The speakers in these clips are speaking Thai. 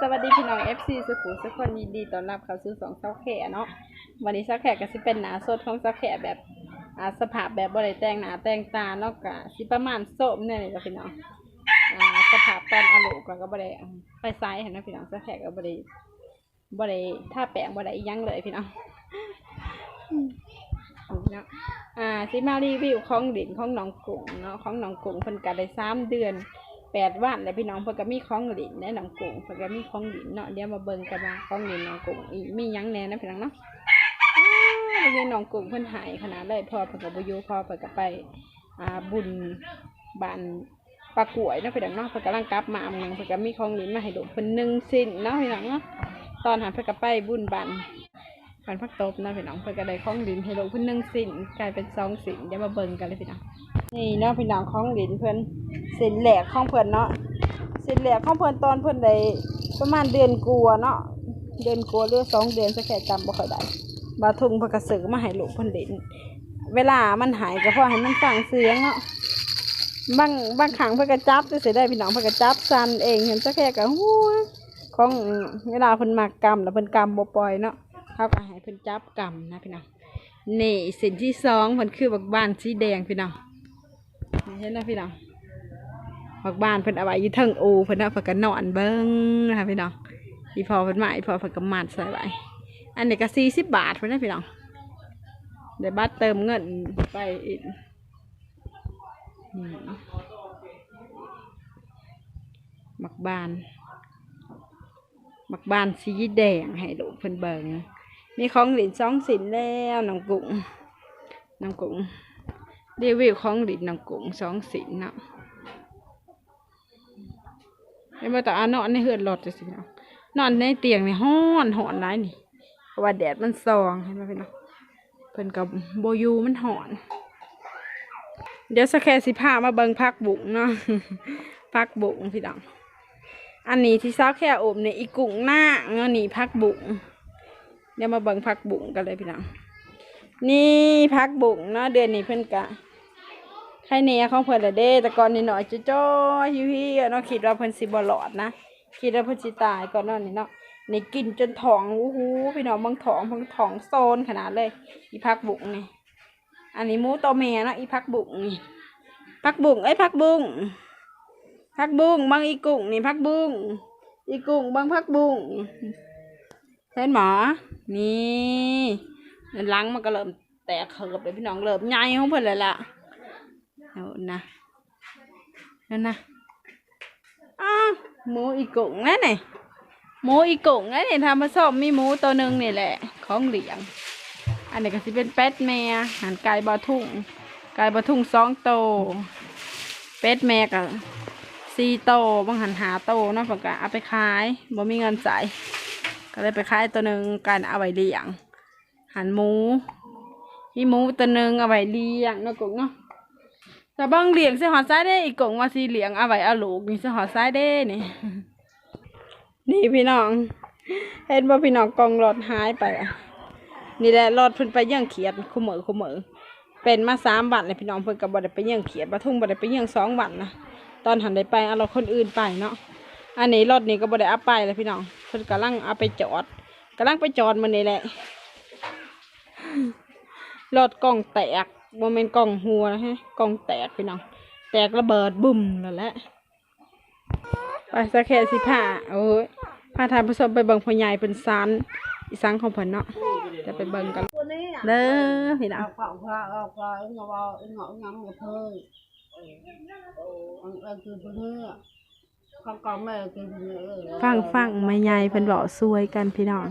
สวัสดีพี่น้อง FC สุขุมสุขคนยินดีต้อนรับเข้าสู่สองเซาแขเนาะวันนี้เซาแขก็สิเป็นหนาสดของเซาแขแบบอ่าสภาพแบบบ่ได้แต่งหนาแต่งตาเนาะก็สิประมาณโสมเนี่ยนี่แหละพี่น้องอ่าสภาพตอนอาลูกก็บ่ได้ไปไซส์เห็นไหมพี่น้องเซาแขก็บ่ได้บ่ได้ท่าแปรงบ่ได้อิยังเลยพี่น้องเนาะอ่าสิมารีวิวของดินของหนองกุ้งเนาะของหนองกุ้งเพิ่นก็ได้สามเดือน แปดวันแล้วพี่น้องเพิ่นก็มีของหลินแนะนำกุ้งเพิ่นก็มีของหลินเนาะเดี๋ยวมาเบิ่งกันว่าของหลินน้องกุ้งอีมีหยังแหน่นะพี่น้องเนาะอ้าวเรียนน้องกุ้งเพิ่นหายขนาดเลยพอเพิ่นก็บ่อยู่พอเพิ่นก็ไปอ่าบุญบ้านปลากล้วยเนาะพี่น้องเนาะเพิ่นกำลังกลับมาอำนึงเพิ่นก็มีของหลินมาให้ดูเพิ่นหนึ่งสิ้นเนาะพี่น้องเนาะตอนหันเพิ่นก็ไปบุญบ้าน บ้านพักตบนะพี่น้องเพิ่นก็ได้ของหลินให้ดูเพิ่นหนึ่งสินกลายเป็นสองสินเดี๋ยวมาเบิ่งกันเลยพี่น้องนี่เนาะพี่น้องของหลินเพิ่อนส้นแหลกของเพิ่อนเนาะส้นแหลกของเพิ่อนตอนเพิ่อนได้ประมาณเดือนกลัวเนาะเดือนกลัวหรือสองเดือนสักแค่จำบ่ค่อยได้บาทุงเพิ่นก็ซื้อมาให้ลูกเพิ่นเล่นเวลามันหายก็เพราะให้มันฟังเสียงเนาะบางบางครั้งเพิ่นก็จับจังซี่ได้พี่น้องเพิ่นก็จับสั่นเองเห็นสักแค่ก็หัวของเวลาเพิ่นมากำแล้วเพิ่นกำบ่ปล่อยเนาะ เฮาก็ให้เพิ่นจับกำนะพี่น้องนี่สิ่งที่สองเพิ่นคือบักบ้านสีแดงพี่น้องเห็นนะพี่น้องพักบ้านเพิ่นเอาไว้ยู่เทิงอูเพิ่นเอาเพิ่นก็นอนเบิ้งนะคะพี่น้องพี่พอเพิ่นมาอีพอเพิ่นก็มัดใส่ไว้อันนี้ก็สี่สิบบาทเพิ่นนะพี่น้องเดี๋ยวบัตรเติมเงินไปอีกนี่มักบานมักบานสีแดงให้ลูเพิ่นเบิง มีของหลินสองสินแล้วน้องกุ้งน้องกุ้งรีวิวของดินน้ำกุ้งสองสินเนาะเห็นว่าแต่อานอนในเฮือนรถจะสิเนาะนอนในเตียงนี่ห้อนหอนไรนี่เพราะว่าแดดมันส่องเห็นไหมพี่น้องเพิ่นกับโบยูมันหอน เดี๋ยวสแคสิพามาเบิงพักบุ๋งเนาะพักบุ๋งพี่น้องอันนี้ที่ซาวแค่อบเนี่ยอีกุ้งหน้าเงาะนี่พักบุ๋ง เดี๋ยวมาเบิงพักบุ๋งกันเลยพี่น้องนี่พักบุ๋งเนาะเดือนนี้เพิ่อนกะใครเนียของเพิ่นละเด้ แต่ก่อนนี่หน่อยจะจ้อยฮิวๆอะเนาะคิดว่าเพิ่นสิบหลอดนะคิดว่าเพิ่นสิตายก่อนเนาะนี่เนาะนี่กินจนท้องอู้หูพี่น้องเบางท้องเบางท้องโซนขนาดเลย อีพักบุ๋งนี่อันนี้มูตัวแม่เนาะอีพักบุ๋งนี่พักบุ๋งเอ้พักบุ๋งพักบุ๋งบางอีกุ้งนี่พักบุ๋งอีกุ้งบางพักบุ๋ง เห็นหมอ นี่หลังมันก็เริ่มแตกเขิบเลยพี่น้องเริ่มใหญ่ของเพิ่อนเลยล่ะเอานะนั่นนะอ้าหมูอีกุ้งนั่นนี่หมูอีกุ้งนั่นนี่ทำมาสอบมีหมูตัวหนึ่งนี่แหละ ของเหลียง อันนี้ก็สิเป็นเป็ดแม่หันไก่บอทุ่งไก่บอทุ่งสองโต เป็ดแม่ก็สี่โตบางหันหาโตเนาะเพิ่นก็เอาไปขายบ่มีเงินใส่ ก็เลยไปขายตัวหนึ่งกันเอาไว้เลี้ยงหันหมูอีหมูตัวหนึ่งเอาไว้เลี้ยงเนาะกงเนาะแต่บางเลี้ยงเสิหอดซ้ายได้อีกกงว่าสิเลี้ยงเอาไว้เอาลูกนี่สิหอดซ้ายได้นี่นี่พี่น้องเห็นว่าพี่น้องกองรถหายไปนี่แหละรถเพิ่นไปเยี่ยงเขียดคุมือคุมือเป็นมาสามวันเลยพี่น้องเพิ่นก็บ่ได้ไปเยี่ยงเขียดปทุ่งบ่ได้ไปเยี่ยงสองวันนะตอนหันได้ไปเอาเรถคนอื่นไปเนาะ อันนี้รถนี่ก็บ่ได้เอาไปเลยพี่น้องเพิ่นกำลังเอาไปจอดกำลังไปจอดมันนี่แหละรถกล่องแตกโมเมนกล่องหัวนะฮะกล่องแตกพี่น้องแตกระเบิดบุ่มแล้วแหละไปสักแค่สิผ้าโอ้ยพาทานผู้ชมไปเบิ่งพ่อใหญ่เป็นซันอีสังของเพิ่นเนาะจะไปเบิ่งกันตัวนี้อะเด้อพี่น้องเอาของพระเอาปลาเอาเงาเอาเงาเงาเงาเพิ่อันอันคือเพื่อ ข้าวกล่องแม่คือเพื่อฟังฟังไม่ใหญ่เพิ่นเว้าซวยกันพี่น้อง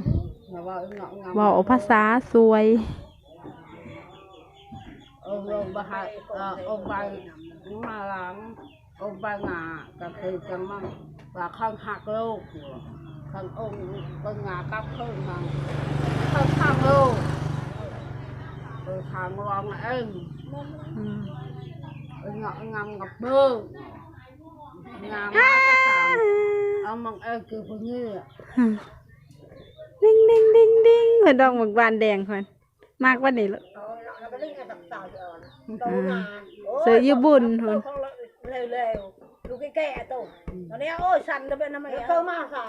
เงาเอาเงาเงาเว้าภาษาซวยเอาลงไปให้เออเอาไปมาหลังเอาไปงาก็คือจะมั่งว่าข้างหักโลกข้างองค์เป็นงากับขึ้นมาข้างข้างโลกเออทางรองเองอืมงอกงำกับเบิ้ง งามมากก็ถามเอามองเออคือคนนี้อะดิ้งดิ้งดิ้งดิ้งเพิ่นดอกหมกบานแดงเพิ่นมากว่านี่ลูกอืมเสืออยู่บุญเพิ่นเร็วลูกแก่ๆตัวตอนนี้โอ้ยสั่นแล้วเป็นทำไมเพิ่มมาใส่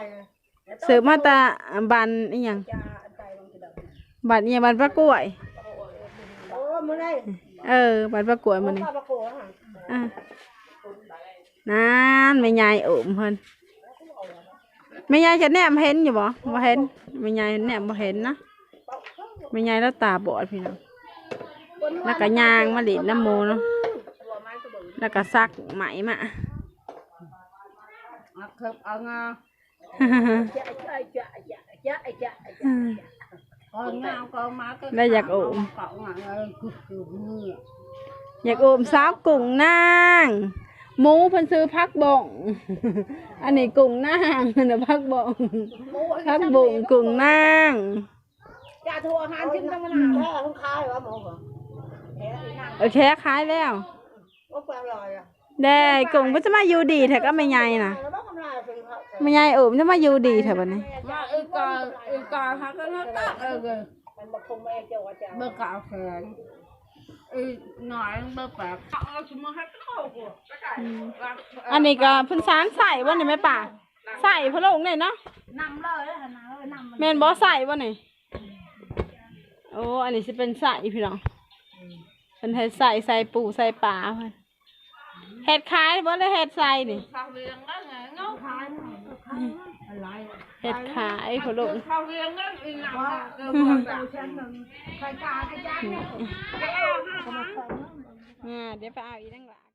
เสิร์ฟมาแตาบันอีหยังจะใจลงจะดับบันอีหยังบันประกล้วย โอ้มื้อนี้เออบันประกล้วยมื้อนี้ป้าประโกะอะ นั่นแม่ยายโอมเพิ่นแม่ยายจะแนมเห็นอยู่บ่บ่เห็นแม่ยายแนมบ่เห็นนะแม่ยายแล้วตาบอดพี่น้องแล้วก็ย่างมาเลิดน้ำหมูเนาะแล้วก็ซักไหมมาอะครับเอางาจะจะจะจะจะจะเอางาก็มาก็ได้อยากโอมเกาะงาเออคือคือมืออยากโอมสาวกุ้งนาง หมูเพิ่นซื้อพักบ่ง อันนี้กุ้งนางอันนี้พักบ่งพักบ่งกุ้งนางจะทัวอาหารจิ้มทั้งมันอะแม่ต้องคายวะหมอเหรอแค่นั่งโอเคขายแล้วก็แปลลอยอะได้กุ้งเพิ่นจะมาอยู่ดีแท้ก็ไม่ใหญ่น่ะแล้วบ้างกำไรสิครับไม่ใหญ่โอมจะมาอยู่ดีแท้บัดนี้มาอีกาอีกาฮักกันฮักกันเออเออมันบอกคงไม่เจ้าว่าจะเบอร์เก่าแขนอี หน่อยเบอร์แปดเอาสมมติให้เข้ากูอันนี้ก็เพิ่นสารใส่บ่นี่แม่ป่าใส่พะโล้งนี่เนาะนำเลยนะนำเลยนำมันแม่นบ่ใส่บ่นี่โอ้อันนี้สิเป็นใส่พี่น้องเพิ่นให้ใส่ใส่ปูใส่ปลาเพิ่นเฮ็ดขายบ่ได้เฮ็ดใส่นี่ข้าวเรียงนั่นไง เงาขายอะไรเฮ็ดขายพะโล้งข้าวเรียงนั่นอีหนังเออแบบฉันหนึ่งใครกาใครจ้างเนี่ยอ่าเดี๋ยวไปเอาอีกตั้งหลาย